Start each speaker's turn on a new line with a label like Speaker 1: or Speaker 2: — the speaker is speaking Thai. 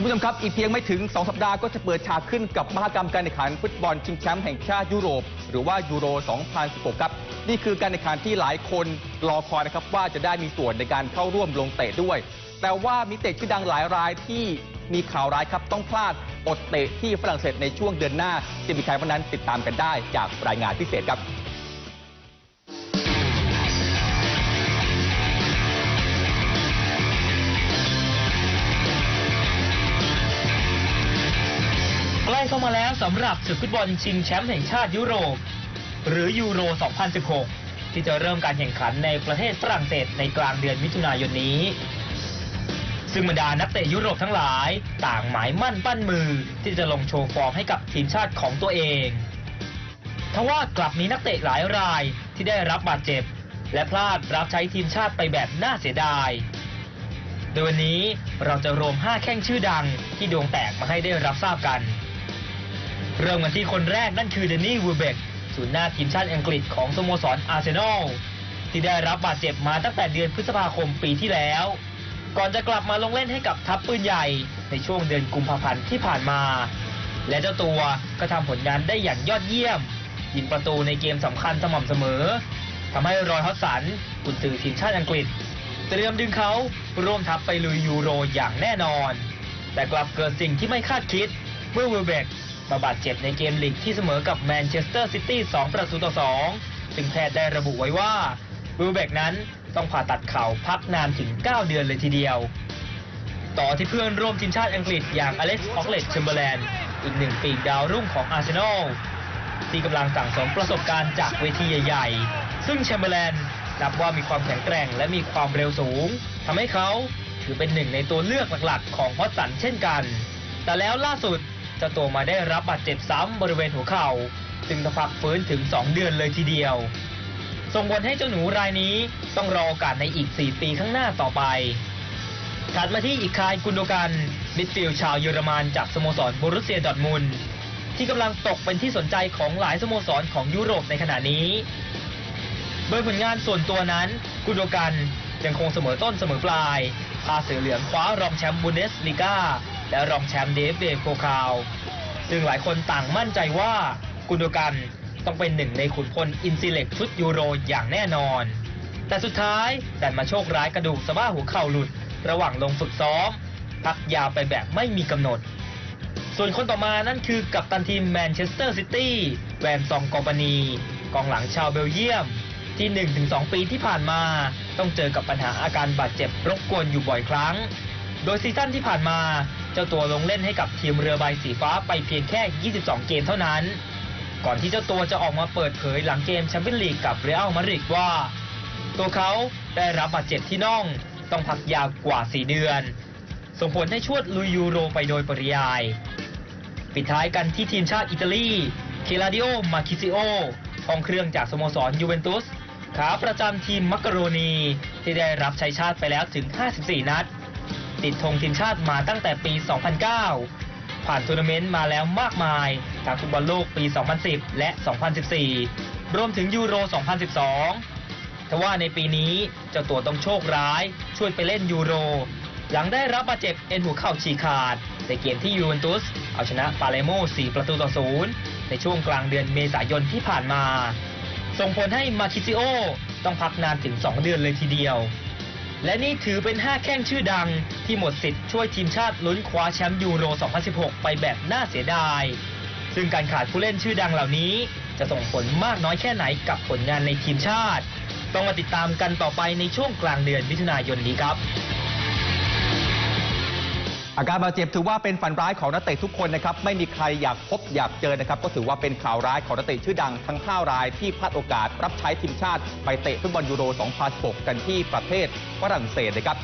Speaker 1: คุณผู้ชมครับ อีกเพียงไม่ถึง 2 สัปดาห์ก็จะเปิดฉากขึ้นกับมหกรรมการแข่งขันฟุตบอลชิงแชมป์แห่งชาติยุโรป หรือว่ายูโร 2016 ครับ นี่คือการแข่งขันที่หลายคนรอคอยนะครับว่าจะได้มีส่วนในการเข้าร่วมลงเตะด้วย แต่ว่ามีเตะชื่อดังหลายรายที่มีข่าวร้ายครับต้องพลาดอดเตะที่ฝรั่งเศสในช่วงเดือนหน้า จะมีใครวันนั้นติดตามกันได้จากรายงานพิเศษครับ
Speaker 2: ล้เข้ามาแล้วสำหรับศึกฟุตบอลชิงแชมป์แห่งชาติยุโรป หรือยูโร 2016 ที่จะเริ่มการแข่งขันในประเทศฝรั่งเศสในกลางเดือนมิถุนายนนี้ ซึ่งบรรดานักเตะยุโรปทั้งหลายต่างหมายมั่นปั้นมือที่จะลงโชว์ฟอร์มให้กับทีมชาติของตัวเองทว่ากลับมีนักเตะหลายรายที่ได้รับบาดเจ็บ และพลาดรับใช้ทีมชาติไปแบบน่าเสียดายโดยวันนี้เราจะรวม 5 แข้งชื่อดังที่ดวงแตกมาให้ได้รับทราบกัน เริ่มกันที่คนแรกนั่นคือเดนนี่วูเบกศูนย์หน้าทีมชาติอังกฤษของสโมสรอาร์เซนอลที่ได้รับบาดเจ็บมาตั้งแต่เดือนพฤษภาคมปีที่แล้ว ก่อนจะกลับมาลงเล่นให้กับทัพปืนใหญ่ในช่วงเดือนกุมภาพันธ์ที่ผ่านมา และเจ้าตัวก็ทำผลงานได้อย่างยอดเยี่ยม ยิงประตูในเกมสำคัญสม่ำเสมอทำให้รอยฮอตสันกุนซือทีมชาติอังกฤษเตรียมดึงเขาร่วมทัพไปลุยยูโรอย่างแน่นอน แต่กลับเกิดสิ่งที่ไม่คาดคิดเมื่อวิลเบก มาบาดเจ็บในเกมลีกที่เสมอกับแมนเชสเตอร์ซิตี้2ประตูต่อ 2 ซึ่งแพทย์ได้ระบุไว้ว่าวิลเบกนั้นต้องผ่าตัดเข่าพักนานถึง 9 เดือนเลยทีเดียว ต่อที่เพื่อนร่วมทีมชาติอังกฤษอย่างอเล็กซ์ออกเลตเชมเบอร์แลนด์อีกหนึ่งปีกดาวรุ่งของอาร์เซนอลที่กำลังสั่งสมประสบการณ์จากเวทีใหญ่ๆ ซึ่งแชมเบอร์แลนด์นับว่ามีความแข็งแกร่งและมีความเร็วสูงทำให้เขาถือเป็นหนึ่งในตัวเลือกหลักๆ ของฮอตสันเช่นกัน แต่แล้วล่าสุด เจ้าตัวมาได้รับบาดเจ็บซ้ำบริเวณหัวเข่าจึงต้องพักฟื้นถึง 2 เดือนเลยทีเดียว ส่งผลให้เจ้าหนูรายนี้ต้องรอโอกาสในอีก 4 ปีข้างหน้าต่อไปถัดมาที่อีกคายกุนโดกันมิดฟิลด์ชาวเยอรมันจากสโมสรบรุสเซียดอทมุนที่กำลังตกเป็นที่สนใจของหลายสโมสรของยุโรปในขณะนี้โดยผลงานส่วนตัวนั้นกุนโดกันยังคงเสมอต้นเสมอปลายพาเสือเหลืองคว้ารองแชมป์บุนเดสลีกา และรองแชมป์เดฟเดโฟคาวซึ่งหลายคนต่างมั่นใจว่ากุนโดกันต้องเป็นหนึ่งในขุนพลอินซีเล็กชุดยูโรอย่างแน่นอน แต่สุดท้ายดันมาโชคร้ายกระดูกสะบ้าหัวเข่าหลุด ระหว่างลงฝึกซ้อม พักยาวไปแบบไม่มีกำหนด ส่วนคนต่อมานั่นคือกัปตันทีมแมนเชสเตอร์ซิตี้แวนซองกอปานีกองหลังชาวเบลเยียม ที่ 1-2 ปีที่ผ่านมา ต้องเจอกับปัญหาอาการบาดเจ็บรบกวนอยู่บ่อยครั้ง โดยซีซั่นที่ผ่านมา จ้าตัวลงเล่นให้กับทีมเรือใบสีฟ้าไปเพียงแค่ 22 เกมเท่านั้น ก่อนที่เจ้าตัวจะออกมาเปิดเผยหลังเกมแชมเปี้ยนลีกกับเรอัลมาดริดว่า ตัวเขาได้รับบาดเจ็บที่น่อง ต้องพักยาวกว่า 4 เดือน ส่งผลให้ชวดลุยยูโรไปโดยปริยาย ปิดท้ายกันที่ทีมชาติอิตาลีเคลาดิโอ มาคิซิโอห้องเครื่องจากสโมสรยูเวนตุส ขาประจำทีมมักกะโรนี ที่ได้รับใชัยชาติไปแล้วถึง 54 นัด ติดธงทีมชาติมาตั้งแต่ปี 2009 ผ่านทัวร์นาเมนต์มาแล้วมากมายทั้งฟุตบอลโลกปี 2010 และ 2014 รวมถึงยูโร 2012 ทว่าในปีนี้เจ้าตัวต้องโชคร้ายช่วยไปเล่นยูโร หลังได้รับบาดเจ็บเอ็นหัวเข่าฉีกขาด ในเกมที่ยูเวนตุสเอาชนะปาเลโม 4 ประตูต่อศูนย์ในช่วงกลางเดือนเมษายนที่ผ่านมา ส่งผลให้มาคิซิโอต้องพักนานถึง 2 เดือนเลยทีเดียว และนี่ถือเป็น 5 แข้งชื่อดัง ที่หมดสิทธิ์ช่วยทีมชาติลุ้นคว้าแชมป์ยูโร 2016 ไปแบบน่าเสียดาย ซึ่งการขาดผู้เล่นชื่อดังเหล่านี้ จะส่งผลมากน้อยแค่ไหนกับผลงานในทีมชาติ ต้องมาติดตามกันต่อไปในช่วงกลางเดือนมิถุนายนนี้ครับ
Speaker 1: อาการบาดเจ็บถือว่าเป็นฝันร้ายของนักเตะทุกคนนะครับไม่มีใครอยากพบอยากเจอนะครับก็ถือว่าเป็นข่าวร้ายของนักเตะชื่อดังทั้ง5รายที่พลาดโอกาสรับใช้ทีมชาติ ไปเตะฟุตบอลยูโร 2016 กันที่ประเทศฝรั่งเศสนะครับ